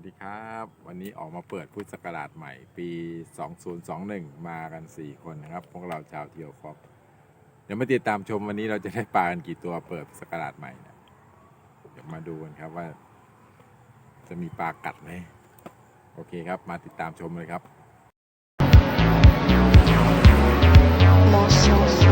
วัสดีครับ วันนี้ออกมาเปิดพุทธศักราชใหม่ ปี 2021 มากัน 4 คนนะครับ พวกเราชาวเที่ยวครอบเดี๋ยวมาติดตามชมวันนี้เราจะได้ปลากันกี่ตัวเปิดพุทธศักราชใหม่เนี่ยเดี๋ยวมาดูกันครับว่า จะมีปลากัดไหมโอเคครับ มาติดตามชมเลยครับ Moss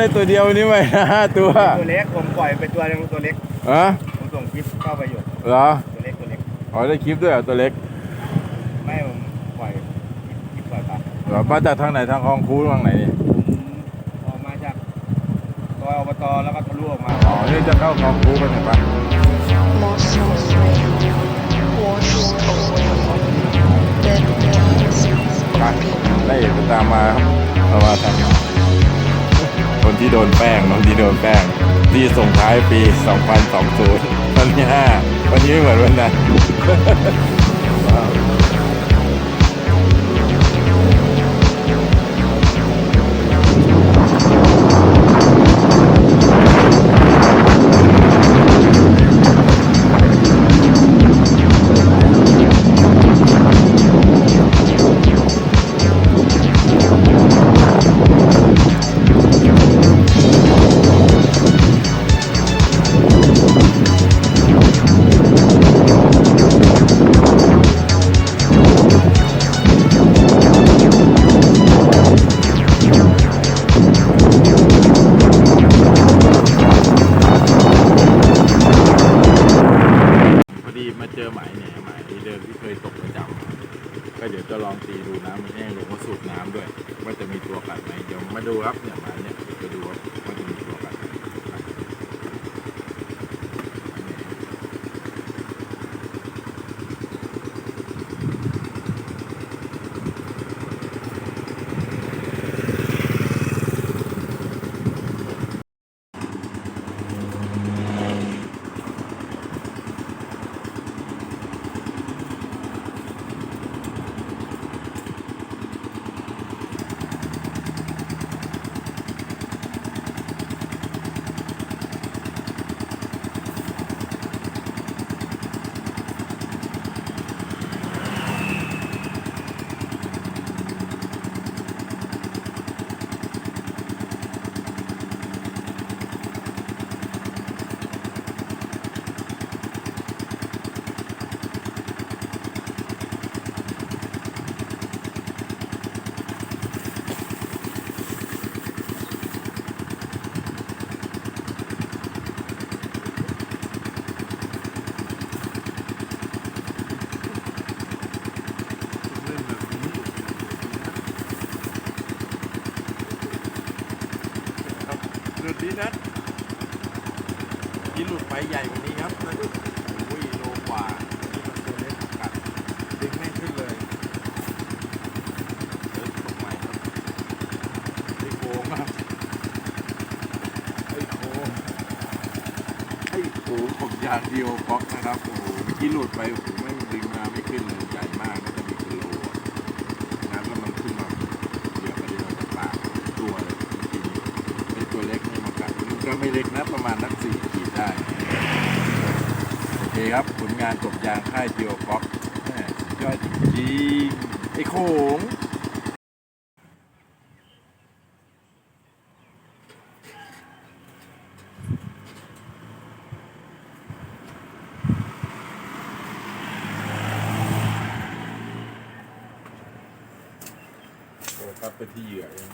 ไรตัวเดียวนี่ไหมห้าตัวตัวเล็กผมปล่อยไปตัวหนึงตัวเล็กอะผมส่งคลิปเข้าไปอยู่เหรอตัวเล็กตัวเล็กอ๋อได้คลิปด้วยเหรอตัวเล็กไม่ผมปล่อยคลิปปล่อยปลาเหรอมาจากทางไหนทางคลองคูทางไหนนี่ออกมาจากซอยอบตแล้วก็ทะลุออกมาอ๋อนี่จะเข้าคลองคูไปไหนปะ Moss afraid washes away dead bodies ไป of people. ได้ไปตามมาครับเรามาทำ คนที่โดนแป้งคนที่โดนแป้งที่ส่งท้ายปี 2020วันที่5วันนี้ไม่เหมือนวันนั้น ด้วยว่าจะมีตัวกัดไหมเดี๋ยวมาดูครับเนี่ยมาเนี่ยไปดูว่าจะมีตัวกัดไหมไปเล่นแบบนี้ครับหลุดนี้นะที่หลุดไปใหญ่กว่านี้ครับนั่นโอ้ยโลกว่านี่มันตัวเล็กกัดดึงไม่ขึ้นเลยเดี๋ยวตกใหม่ครับไอ้โค้งครับไอ้โค้งไอ้โค้งข องยางเดียวบล็อกนะครับโอ้โหเมื่อกี้หลุดไปโอ้โหไม่ดึงมาไม่ขึ้นเลยใหญ่มากน่าจะมีกิโลอะน้ำแล้วมันขึ้นมาเหยียบไปที่เราจะปากตัวเลยจริงๆไอ้ตัวเล็กนี่มากัดมันก็ไม่เล็กนะประมาณนักสี่ขีดได้โอเคครับผลงานจบยางค่ายเดียวบ็อกแม่สุดยอดจริงๆอ้โขงโอ้ครับไปที่เหยื่อเอง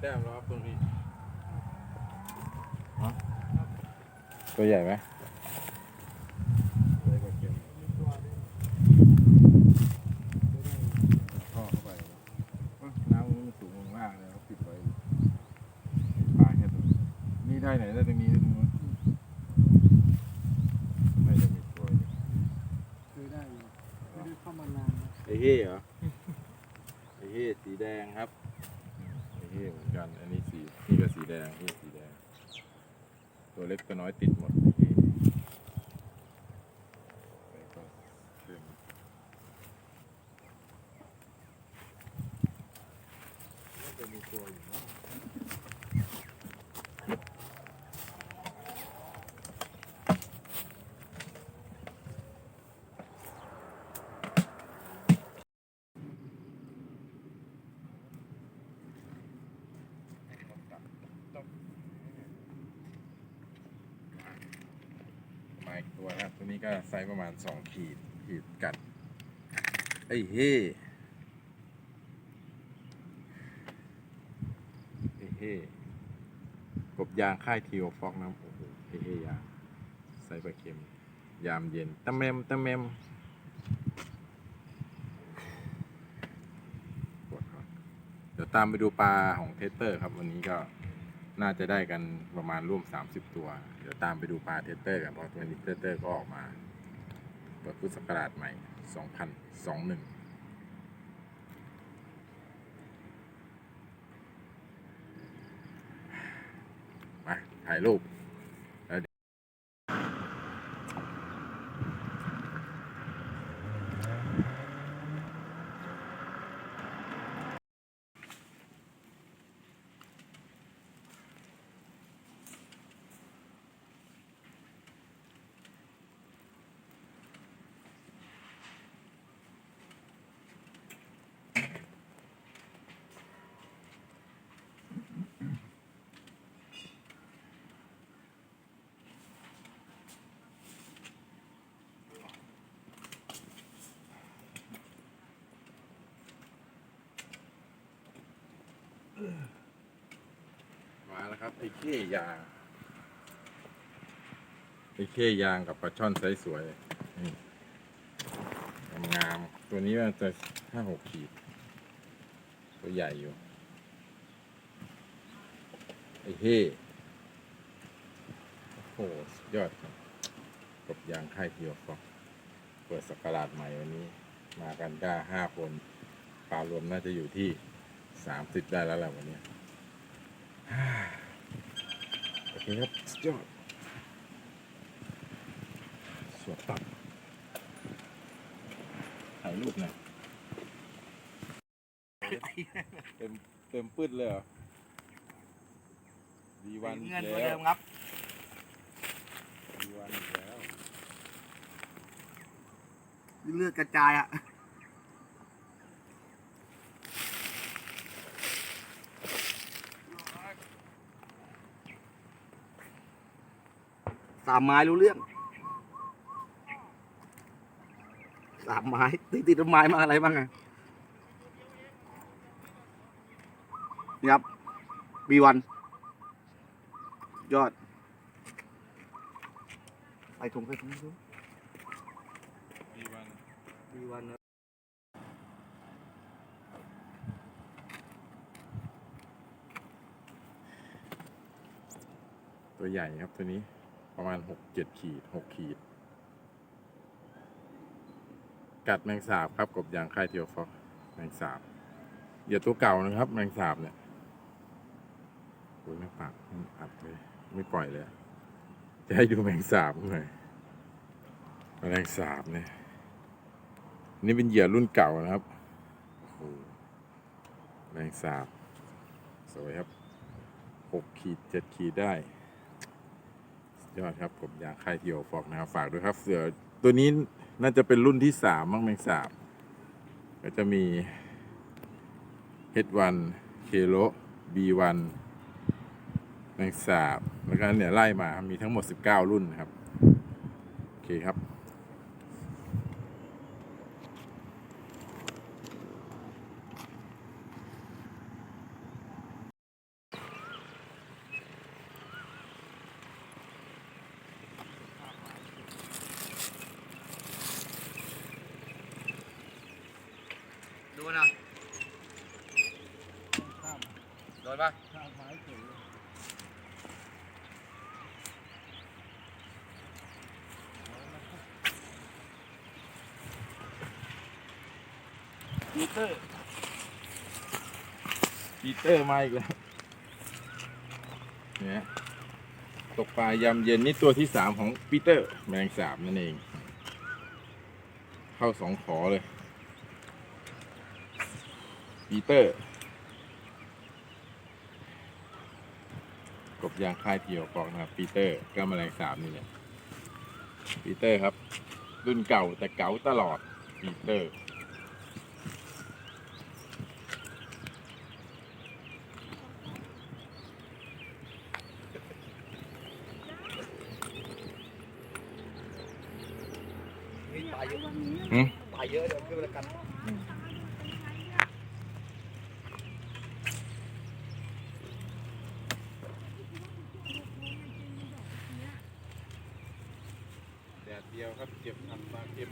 แต้มแล้วครับตรงนี้ ตัวใหญ่ไหมใหญ่กว่าเข็มท่อเข้าไปอะน้ำมันสูงมากเลยเขาปิดไว้ปลาแค่ตรงนี้นี่ได้ไหนได้ตรงนี้ได้ตรงนู้นไม่ได้มีตัวอยู่เคยได้อยู่ไม่ได้เข้ามานานนะไอ้เฮ่เหรอไอ้เฮ่สีแดงครับไอ้เฮ่เหมือนกัน อันนี้สีนี่ก็สีแดงเฮ่สีแดง ตัวเล็กตัวน้อยติดหมดทีมีตัวอยู่นะมาอีกตัวนะครับ ตัวนี้ก็ไซ ส์ประมาณสองขีดขีดกัดไอ้เฮ่ไอ้เฮ่กบยางค่ายทีโอฟอกนะโอ้โหไอ้เฮ่ยางไซส์ปลาเค็ม ยามเย็นตะเมมตะเมมกดก่อนเดี๋ยวตามไปดูปลาของเทสเตอร์ครับวันนี้ก็น่าจะได้กันประมาณร่วม 30 ตัว เดี๋ยวตามไปดูปลาเทสเตอร์กันเพราะวันนี้เทสเตอร์ก็ออกมา ปิดพุทธศักราชใหม่ 2021มาถ่ายรูป มาแล้วครับไอ้เข้ยางไอ้เข้ยางกับปลาช่อนไซส์สวยนี่งามๆตัวนี้มันจะห้าหกขีด ตัวใหญ่อยู่ ไอ้เฮ่โอ้โหสุดยอดครับกบยางค่ายเทียวฟอกเปิดสักราชใหม่วันนี้ มากันได้ห้าคนปลารวมน่าจะอยู่ที่ สามสิบได้แล้วแหละวันนี้โอเคครับสุดยอดสวดตับถ่ายรูปหน่อยเต็มเต็มปื้ดเลยเหรอดีวันเงินอีกตัวแล้เดิวมครับดีวันอีกแล้ว เลือดกระจายอะ สามไม้รู้เรื่องสามไม้ติดติดต้นไม้มางอะไรบ้างไงนี่ครับบีวันยอดไปถุงไปถุงไปถุงดีวันบีวันนะตัวใหญ่ครับตัวนี้ ประมาณหกเจ็ดขีดหกขีด กัดแมงสาบครับกบยางค่ายเทียวฟอกแมงสาบเหยื่อตัวเก่านะครับ แมงสาบเนี่ยโอ้ยแม่ปากมันอัดเลยไม่ปล่อยเลย จะให้ดูแมงสาบหน่อยแมลงสาบเนี่ยนี่เป็นเหยื่อรุ่นเก่านะครับโอ้แมลงสาบสวยครับหกขีดเจ็ดขีดได้ ยอดครับผมอยากใครที่โอฟอกนะครับฝากด้วยครับเสือตัวนี้น่าจะเป็นรุ่นที่สามมั้งแมงสาบก็จะมี H1 เคโล B1 แมงสาบแล้วก็เนี่ยไล่มามีทั้งหมด 19 รุ่นครับ โอเคครับ ดูนะข้ามโดนปะข้าปีเตอร์ปีเตอร์มาอีกแล้วเนี่ยตกปลายามเย็นนี่ตัวที่สามของปีเตอร์ แมงสาบนั่นเอง เข้าสองขอเลย ปีเตอร์ กบยางค่ายเที่ยวกองนะครับปีเตอร์ก็แมลงสาบนี่แหละปีเตอร์ครับ รุ่นเก่าแต่เก่าตลอดปีเตอร์มีตายเยอะหืมตายเยอะเดี๋ยวขึ้นมากัน แดดเดียวครับเก็บทันมาเก็บ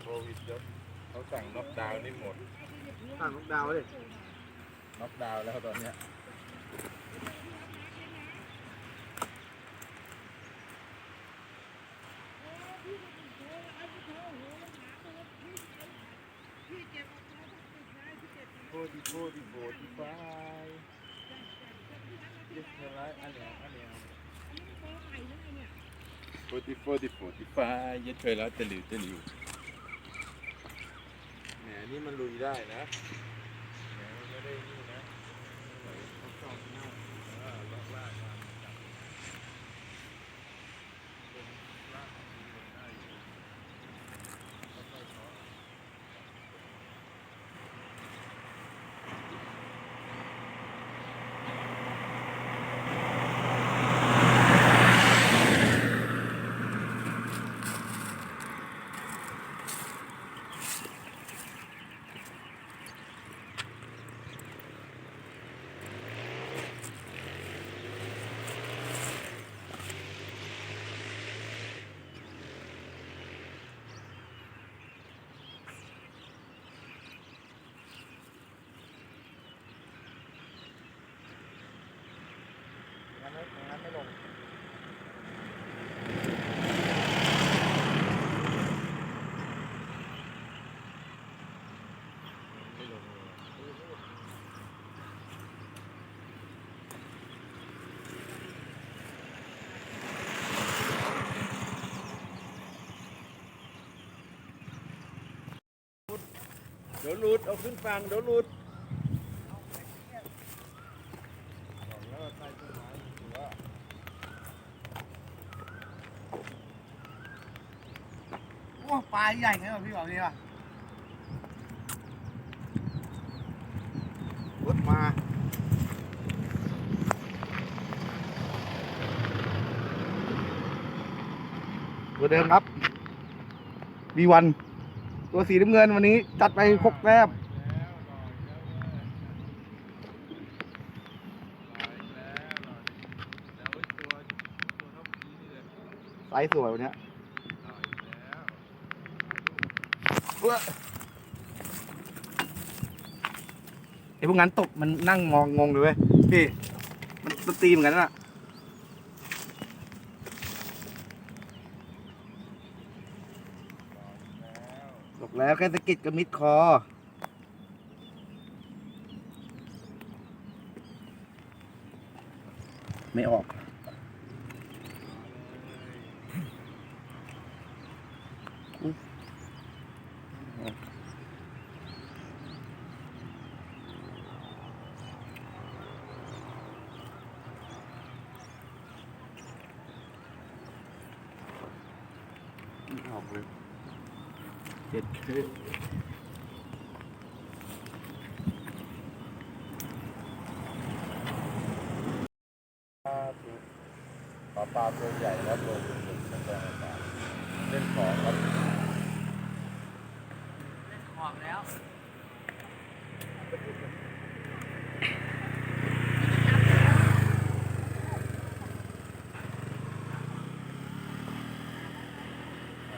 โควิดเยอะเขาสั่งน็อกดาวน์นี่หมด ตั้งลูกดาวเลย น็อกดาวน์แล้วตอนเนี้ย โคดิโคดิโคดิฟายเยสเนลไลอันเนี้ยอันเนี้ยโฟดิโฟดิโฟดิฟายเยสเคยแล้วจะหลิวจะหลิวแหมนี่มันลุยได้นะแหมมันไม่ได้นี่เขาชอบหน้าเออลอกลากมาจับเป็นลากของดีเลยได้อยู่ค่อยๆเคาะ งั้นไม่งั้นไม่ลง ไม่ลงเลย เดี๋ยวหลุดเอาขึ้นฟังเดี๋ยวหลุดบอกแล้วว่าใต้ต้นไม้มีเสือโอ้ปลาใหญ่ไงวะพี่บอกนี่วะรถมาตัวเดิมครับ B1 ตัวสีน้ำเงินวันนี้จัดไปหกแต้มไซส์สวยวันนี้ไอ้พวกนั้นตกมันนั่งมองงงเลยเว้ยพี่ มันตีมืนกันน่ะ หล่ออีก แล้วแค่สะกิดกับมิดคอ ไม่ออกออกเลย เจ็ดคือปลาปลาตัวใหญ่แล้วตัวหนึ่งเป็นตัวใหญ่เล่นของครับออกแล้ว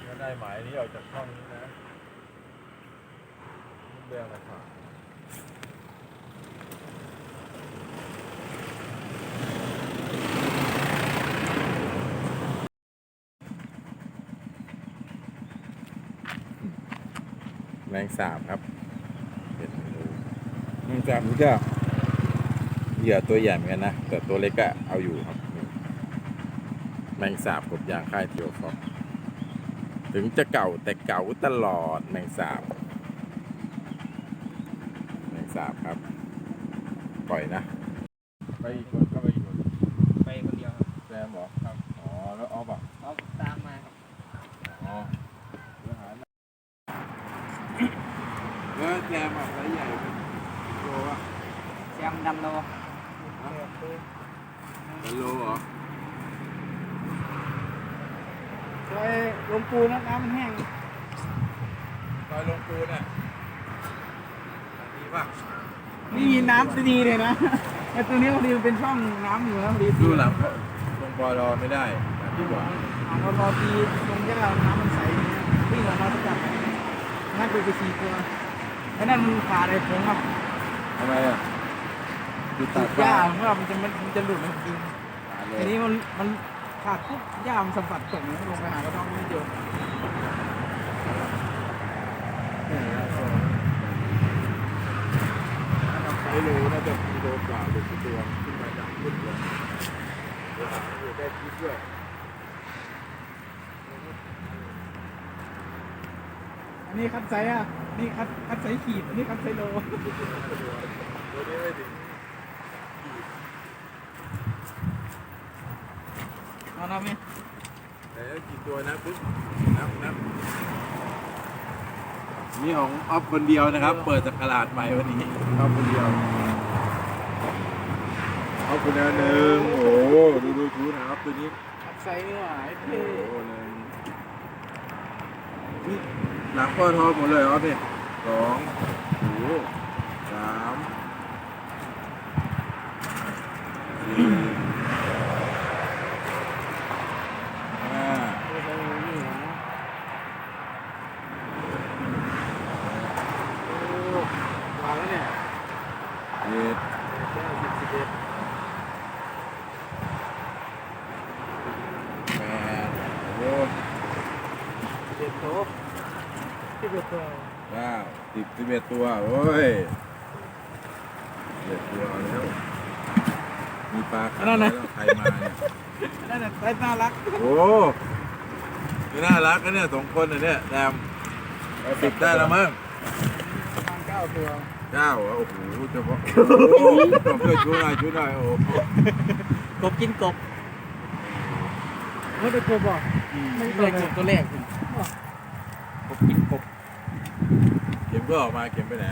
ถ้าได้หมายนี้ออกจากห้องนี้นะเรื่องอะไรครับ แมงสาบครับเป็นแมงสาบนี่ก็เหยื่อตัวใหญ่เหมือนกันนะ แต่ตัวเล็กก็เอาอยู่ครับ แมงสาบกบยางค่ายเทียวฟอกถึงจะเก่าแต่เก่าตลอดแมงสาบ แมงสาบครับ ปล่อยนะ ไปอีกคน ไปคนเดียวครับ แซมบอกครับ อ๋อ แล้วออฟอะ เขาตามมาครับ อ๋อเดี๋ยวหาแล้วแซมอะไซส์ใหญ่เป็นโลอะ แชมป์ดำโล เป็นโลเหรอ ซอย ลงปูนะน้ำมันแห้งซอยลงปูน่ะดีป่ะไม่มีน้ำดีเลยนะไอ้ตัวนี้พอดีมันเป็นช่องน้ำอยู่นะพอดีดูหลังลงบอลรอไม่ได้ดีกว่าอ่างรอตีตรงนี้เราน้ำมันใสเนี่ยวิ่งออกมาสกัดนั่นคือไปสี่ตัวไอ้นั่นมันขาดไอ้ผงอะทำไมอะดูตัดหญ้าเพราะว่ามันจะมันมันจะหลุดมันกินเลทียนี้มันมัน ขาดปุ๊บหญ้ามสัมผัสผงลงไปหากระท้องนิดเดียวไซโลน่าจะมีโลกว่าหรือตัวขึ้นมาจากขึ้นเลยเดี๋ยวหาอยู่ได้คิดด้วยอันนี้คัดไซส์อะ นี่คัดคัดไซส์ขีด อันนี้คัดไซส์โล ตัวนี้ไม่ถึง เอานะพี่แต่ถ้ากี่ตัวนะปุ๊บนับนับมีของออฟคนเดียวนะครับ เปิดสกราดใหม่วันนี้ออฟคนเดียวออฟคนเดียวหนึ่งโอ้โหดูดูดูนะครับตัวนี้คัดไซส์นี่หว่าไอ้โอ้เท่โหหนึ่งนี่หลังปอทอหมดเลยออฟเนี่ยสองโอ้โหสามสี่ห้า นี่นะโอ้มาแล้วเนี่ย เจ็ด เก้าสิบสิบเอ็ด แปดโอ้ สิบเอ็ดโต๊ะสิบเอ็ดตัว เก้าสิ บสิบเอ็ดตัว โอ้ยสิบเอ็ดตัวแล้ว มีปลาขาวแล้วใครมาเนี่ยนั่นน่ะไซส์น่ารักโอ้นี่น่ารักนะเนี่ยสองคนน่ะเนี่ยแดมสิบได้แล้วมั้งประมาณเก้าตัวเก้าเหรอโอ้โหเฉพาะโอ้โหเพื่อนช่วยหน่อยช่วยหน่อยโอ้โหกบกินกบไม่ได้กลัวบอกไม่ไม่ตัวเลยแรกกบตัวแรกสิกบกินกบเข็มก็ออกมาเข็มไปไหน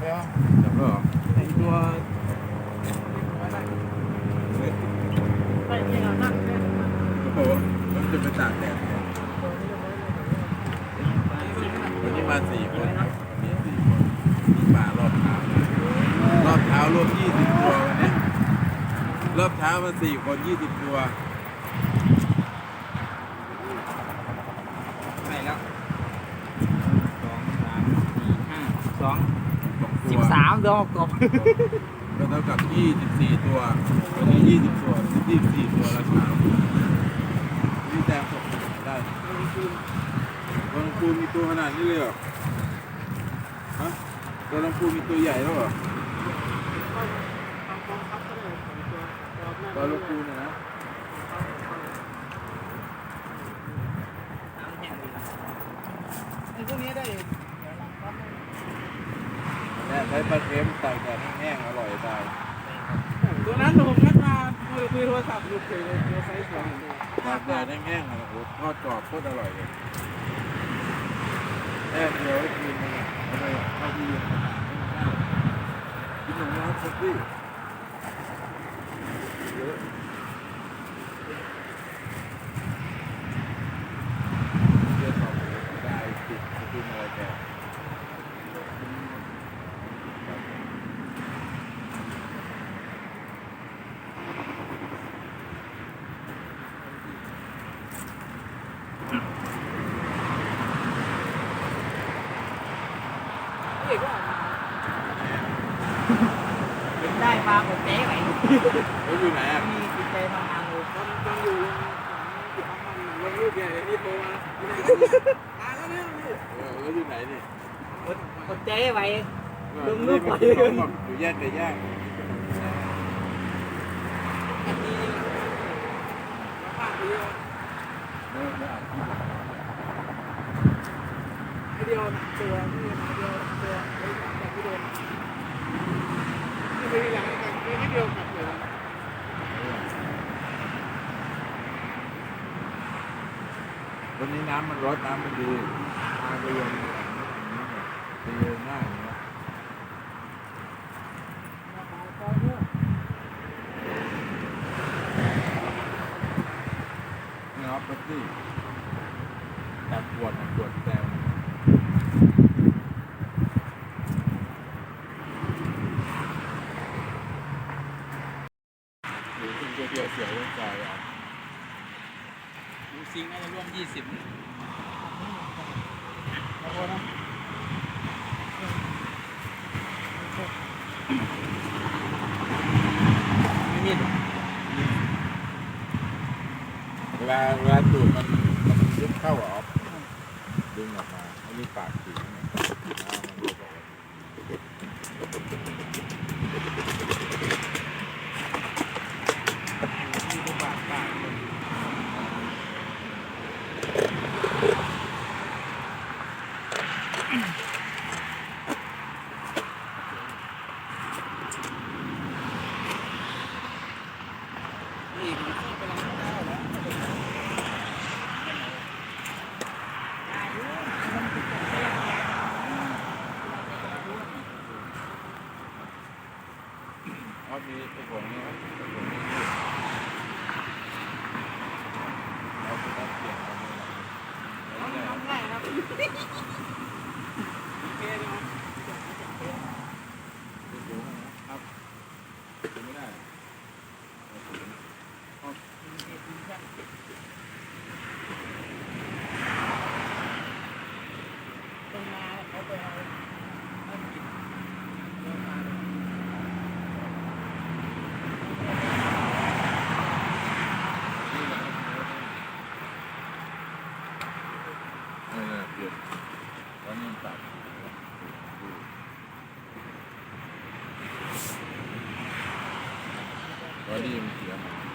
แล้วจับก็ออกไอ้ตัวไปที่เรานั่งเล่นโอ้โหมันจะไปตากแดดเนี่ยวันนี้มาสี่คนครับวันนี้สี่คนมีปลารอบเท้ารอบเท้ารวมยี่สิบตัววันนี้รอบเท้ามาสี่คนยี่สิบตัว เรือออกตกก็เท่ากับ 24 ตัววันนี้20 ตัว24 ตัวแล้าคานี่แต้มได้ตัวลำพูมีตัวขนาดนี้เลยเหรอฮะตัวลำพูมีตัวใหญ่แล้วเหรอตัวลำพูเนี่ยนะพวกนี้ได้ ใช้ปลาเค็มใส่กับแห้งๆอร่อยตายตัวนั้นผมนัดมาคุยคุยโทรศัพท์อยู่เยเลยตัวไซส์สองทอดปลาแห้งๆอะโอ้โหทอดกรอบโคตรอร่อยเลยแค่เดียวกินอะไรอะไรกินหนึ่งนะารับสักที่ Cái gì mà? Cái gì này đi? Chế vậy. Đúng lúc vậy. Tự giác, tự giác. video nặng chùa video nặng chùa đấy là cái video cái video cả นี้น้ำมันรดน้ำมันดีทางไปยัง Ini. Lalu เอาดีไปกว่านี้ครับไปกว่านี้เราจะได้เปลี่ยนกันเลยนะ น้องน้องไงครับ โอเคดีไห Vale.